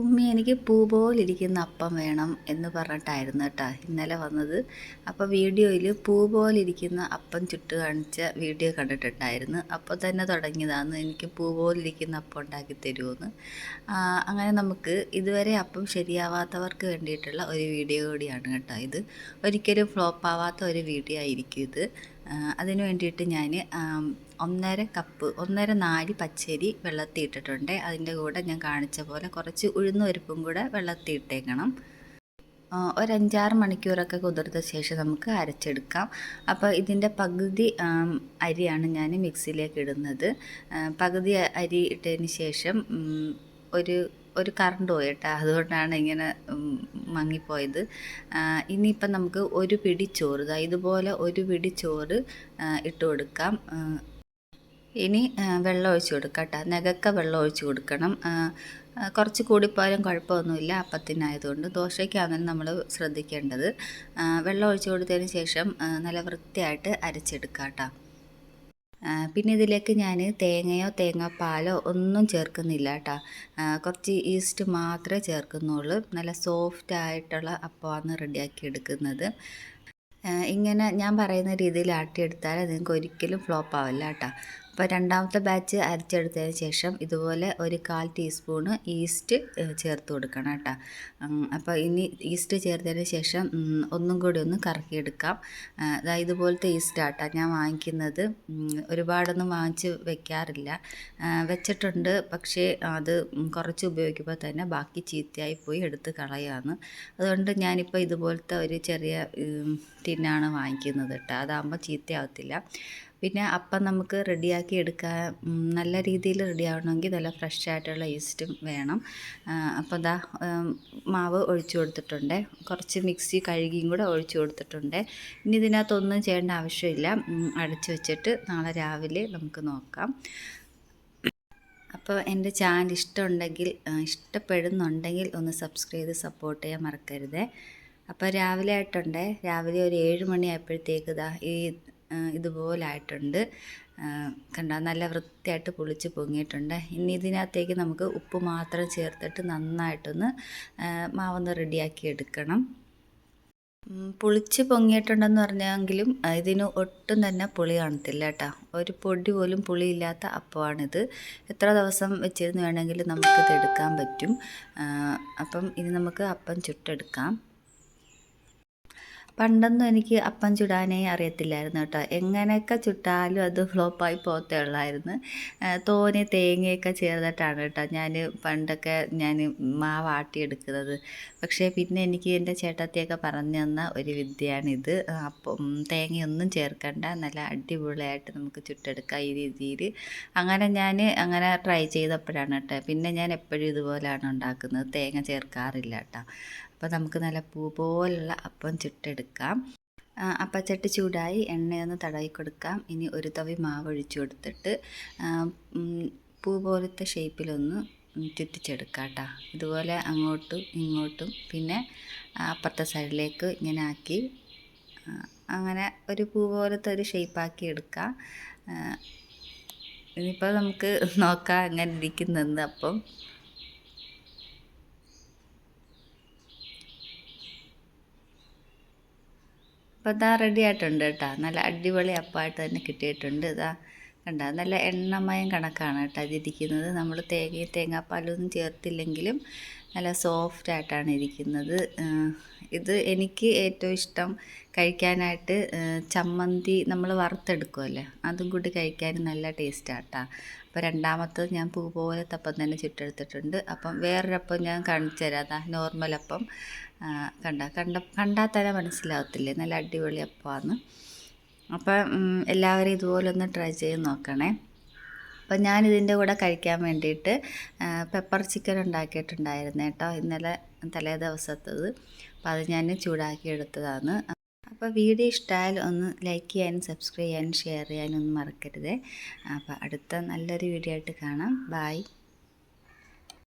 ഉമ്മി എനിക്ക് പൂ പോലിരിക്കുന്ന അപ്പം വേണം എന്ന് പറഞ്ഞിട്ടായിരുന്നു കേട്ടോ ഇന്നലെ വന്നത്. അപ്പോൾ വീഡിയോയിൽ പൂ പോലിരിക്കുന്ന അപ്പം ചുട്ട് കാണിച്ച വീഡിയോ കണ്ടിട്ടുണ്ടായിരുന്നു. അപ്പോൾ തന്നെ തുടങ്ങിയതാണ് എനിക്ക് പൂ പോലിരിക്കുന്ന അപ്പം ഉണ്ടാക്കി തരുമെന്ന് അങ്ങനെ നമുക്ക് ഇതുവരെ അപ്പം ശരിയാവാത്തവർക്ക് വേണ്ടിയിട്ടുള്ള ഒരു വീഡിയോ കൂടിയാണ് കേട്ടോ ഇത്. ഒരിക്കലും ഫ്ലോപ്പ് ആവാത്ത ഒരു വീഡിയോ ആയിരിക്കും ഇത്. അതിനു വേണ്ടിയിട്ട് ഞാൻ ഒന്നര കപ്പ് ഒന്നര നാല് പച്ചരി വെള്ളത്തിൽ ഇട്ടിട്ടുണ്ട്. അതിന്റെ കൂടെ ഞാൻ കാണിച്ച പോലെ കുറച്ച് ഉഴുന്നുപരിപ്പും കൂടെ വെള്ളത്തിൽ ഇട്ടേക്കണം. ഒരു അഞ്ചാറ് മണിക്കൂറൊക്കെ കുതിർത്ത ശേഷം നമുക്ക് അരച്ചെടുക്കാം. അപ്പോൾ ഇതിന്റെ പകുതി അരിയാണ് ഞാൻ മിക്സിയിലേക്ക് ഇടുന്നത്. പകുതി അരി ഇട്ടതിന് ശേഷം ഒരു ഒരു കറണ്ട് പോയി കേട്ടോ അതുകൊണ്ടാണ് ഇങ്ങനെ മങ്ങിപ്പോയത്. ഇനിയിപ്പം നമുക്ക് ഒരു പിടി ചോറ് ഇതുപോലെ ഒരു പിടി ചോറ് ഇട്ട് കൊടുക്കാം. ഇനി വെള്ളം ഒഴിച്ച് കൊടുക്കാം കേട്ടോ വെള്ളം ഒഴിച്ച് കൊടുക്കണം. കുറച്ച് കൂടിപ്പോയാലും കുഴപ്പമൊന്നുമില്ല അപ്പത്തിനായതുകൊണ്ട്. ദോശയ്ക്കാണെങ്കിലും നമ്മൾ ശ്രദ്ധിക്കേണ്ടത്. വെള്ളം ഒഴിച്ച് കൊടുത്തതിന് ശേഷം നല്ല വൃത്തിയായിട്ട് അരച്ചെടുക്കാം പിന്നെ ഇതിലേക്ക് ഞാൻ തേങ്ങയോ തേങ്ങാപ്പാലോ ഒന്നും ചേർക്കുന്നില്ല കേട്ടോ കുറച്ച് ഈസ്റ്റ് മാത്രമേ ചേർക്കുന്നുള്ളൂ. നല്ല സോഫ്റ്റ് ആയിട്ടുള്ള അപ്പമാണ് റെഡിയാക്കി എടുക്കുന്നത്. ഇങ്ങനെ ഞാൻ പറയുന്ന രീതിയിൽ ആട്ടിയെടുത്താൽ നിങ്ങൾക്ക് ഒരിക്കലും ഫ്ലോപ്പ് ആവില്ല കേട്ടോ. അപ്പോൾ രണ്ടാമത്തെ ബാച്ച് അരച്ചെടുത്തതിന് ശേഷം ഇതുപോലെ ഒരു കാൽ ടീസ്പൂണ് ഈസ്റ്റ് ചേർത്ത് കൊടുക്കണം കേട്ടോ. അപ്പോൾ ഇനി ഈസ്റ്റ് ചേർത്തതിന് ശേഷം ഒന്നും കൂടി ഒന്ന് കറക്കിയെടുക്കാം. അതായത് ഇതുപോലത്തെ ഈസ്റ്റ് ആട്ടാ ഞാൻ വാങ്ങിക്കുന്നത്. ഒരുപാടൊന്നും വാങ്ങിച്ച് വെക്കാറില്ല. വെച്ചിട്ടുണ്ട്. പക്ഷേ അത് കുറച്ച് ഉപയോഗിക്കുമ്പോൾ തന്നെ ബാക്കി ചീത്തയായി പോയി എടുത്ത് കളയാണ്. അതുകൊണ്ട് ഞാനിപ്പോൾ ഇതുപോലത്തെ ഒരു ചെറിയ ടിന്നാണ് വാങ്ങിക്കുന്നത് കേട്ടോ അതാകുമ്പോൾ ചീത്തയാവത്തില്ല. പിന്നെ അപ്പം നമുക്ക് റെഡിയാക്കി എടുക്കാൻ നല്ല രീതിയിൽ റെഡി ആവണമെങ്കിൽ നല്ല ഫ്രഷ് ആയിട്ടുള്ള ഈസ്റ്റും വേണം. അപ്പോൾ ദാ മാവ് ഒഴിച്ചു കൊടുത്തിട്ടുണ്ട്. കുറച്ച് മിക്സി കഴുകിയും കൂടെ ഒഴിച്ചു കൊടുത്തിട്ടുണ്ട്. ഇനി ഇതിനകത്തൊന്നും ചെയ്യേണ്ട ആവശ്യമില്ല. അടച്ചു വെച്ചിട്ട് നാളെ രാവിലെ നമുക്ക് നോക്കാം. അപ്പോൾ എന്റെ ചാനൽ ഇഷ്ടമുണ്ടെങ്കിൽ ഇഷ്ടപ്പെടുന്നുണ്ടെങ്കിൽ ഒന്ന് സബ്സ്ക്രൈബ് ചെയ്ത് സപ്പോർട്ട് ചെയ്യാൻ മറക്കരുത്. അപ്പോൾ രാവിലെ ആയിട്ടുണ്ടേ? രാവിലെ ഒരു ഏഴ് മണി ആയപ്പോഴത്തേക്ക് ഇതാ ഈ ഇതുപോലായിട്ടുണ്ട്. കണ്ട നല്ല വൃത്തിയായിട്ട് പൊളിച്ച് പൊങ്ങിയിട്ടുണ്ട്. ഇനി ഇതിനകത്തേക്ക് നമുക്ക് ഉപ്പ് മാത്രം ചേർത്തിട്ട് നന്നായിട്ടൊന്ന് മാവൊന്ന് റെഡിയാക്കി എടുക്കണം. പുളിച്ച് പൊങ്ങിയിട്ടുണ്ടെന്ന് പറഞ്ഞെങ്കിലും ഇതിന് ഒട്ടും തന്നെ പുളി കാണത്തില്ല കേട്ടോ. ഒരു പൊടി പോലും പുളിയില്ലാത്ത അപ്പമാണിത്. എത്ര ദിവസം വെച്ചിരുന്ന് വേണമെങ്കിലും നമുക്കിത് എടുക്കാൻ പറ്റും അപ്പം ഇനി നമുക്ക് അപ്പം ചുട്ടെടുക്കാം. പണ്ടൊന്നും എനിക്ക് അപ്പം ചുടാനേ അറിയത്തില്ലായിരുന്നു കേട്ടോ. എങ്ങനെയൊക്കെ ചുട്ടാലും അത് ഫ്ലോപ്പായി പോകത്തേ ഉള്ളായിരുന്നു. തോനെ തേങ്ങയൊക്കെ ചേർന്നിട്ടാണ് കേട്ടോ ഞാൻ പണ്ടൊക്കെ ഞാൻ മാവാട്ടിയെടുക്കുന്നത് പക്ഷേ പിന്നെ എനിക്ക് എന്റെ ചേട്ടത്തിയൊക്കെ പറഞ്ഞു തന്ന ഒരു വിദ്യയാണിത്. അപ്പം തേങ്ങയൊന്നും ചേർക്കണ്ട നല്ല അടിപൊളിയായിട്ട് നമുക്ക് ചുട്ടെടുക്കാം ഈ രീതിയിൽ അങ്ങനെ ഞാൻ അങ്ങനെ ട്രൈ ചെയ്തപ്പോഴാണ് കേട്ടോ. പിന്നെ ഞാൻ എപ്പോഴും ഇതുപോലെയാണ് ഉണ്ടാക്കുന്നത്. തേങ്ങ ചേർക്കാറില്ല കേട്ടോ. അപ്പോൾ നമുക്ക് നല്ല പൂ പോലുള്ള അപ്പം ചുട്ടെടുക്കാം. അപ്പച്ചട്ടി ചൂടായി എണ്ണയൊന്ന് തടവി കൊടുക്കാം ഇനി ഒരു തവി മാവ് ഒഴിച്ചു കൊടുത്തിട്ട് പൂ പോലത്തെ ഷേപ്പിലൊന്ന് ചുറ്റിച്ചെടുക്കാം കേട്ടോ ഇതുപോലെ അങ്ങോട്ടും ഇങ്ങോട്ടും പിന്നെ അപ്പുറത്തെ സൈഡിലേക്ക് ഇങ്ങനെ ആക്കി അങ്ങനെ ഒരു പൂ പോലത്തെ ഒരു ഷേപ്പാക്കി എടുക്കാം. ഇനിയിപ്പോൾ നമുക്ക് നോക്കാം എങ്ങനെ ഇരിക്കുന്നെന്ന് അപ്പം. അപ്പോൾ ഇതാ റെഡി ആയിട്ടുണ്ട് കേട്ടോ. നല്ല അടിപൊളി അപ്പമായിട്ട് തന്നെ കിട്ടിയിട്ടുണ്ട്. ഇതാ കണ്ട നല്ല എണ്ണമയം കണക്കാണ് കേട്ടോ അതിരിക്കുന്നത്. നമ്മൾ തേങ്ങയും തേങ്ങാപ്പാലൊന്നും ചേർത്തില്ലെങ്കിലും നല്ല സോഫ്റ്റായിട്ടാണ് ഇരിക്കുന്നത്. ഇത് എനിക്ക് ഏറ്റവും ഇഷ്ടം കഴിക്കാനായിട്ട് ചമ്മന്തി നമ്മൾ വറുത്തെടുക്കുമല്ലേ അതും കൂടി കഴിക്കാൻ നല്ല ടേസ്റ്റാണ് കേട്ടോ. അപ്പോൾ രണ്ടാമത്തത് ഞാൻ പൂ പോലത്തെ അപ്പം തന്നെ ചുട്ടെടുത്തിട്ടുണ്ട്. അപ്പം വേറൊരപ്പം ഞാൻ കാണിച്ചു തരാം. നോർമൽ അപ്പം കണ്ട കണ്ട കണ്ടാൽ തന്നെ മനസ്സിലാവത്തില്ലേ? നല്ല അടിപൊളി അപ്പമാണ് അപ്പം എല്ലാവരും ഇതുപോലെ ഒന്ന് ട്രൈ ചെയ്ത് നോക്കണേ. അപ്പം ഞാൻ ഇതിന്റെ കൂടെ കഴിക്കാൻ വേണ്ടിയിട്ട് പെപ്പർ ചിക്കൻ ഉണ്ടാക്കിയിട്ടുണ്ടായിരുന്നു കേട്ടോ ഇന്നലെ തലേ ദിവസത്തത്. അപ്പോൾ അത് ഞാൻ ചൂടാക്കി എടുത്തതാണ്. അപ്പോൾ വീഡിയോ ഇഷ്ടമായാൽ ഒന്ന് ലൈക്ക് ചെയ്യാനും സബ്സ്ക്രൈബ് ചെയ്യാനും ഷെയർ ചെയ്യാനും ഒന്നും മറക്കരുത്. അപ്പോൾ അടുത്ത നല്ലൊരു വീഡിയോ ആയിട്ട് കാണാം. ബായ്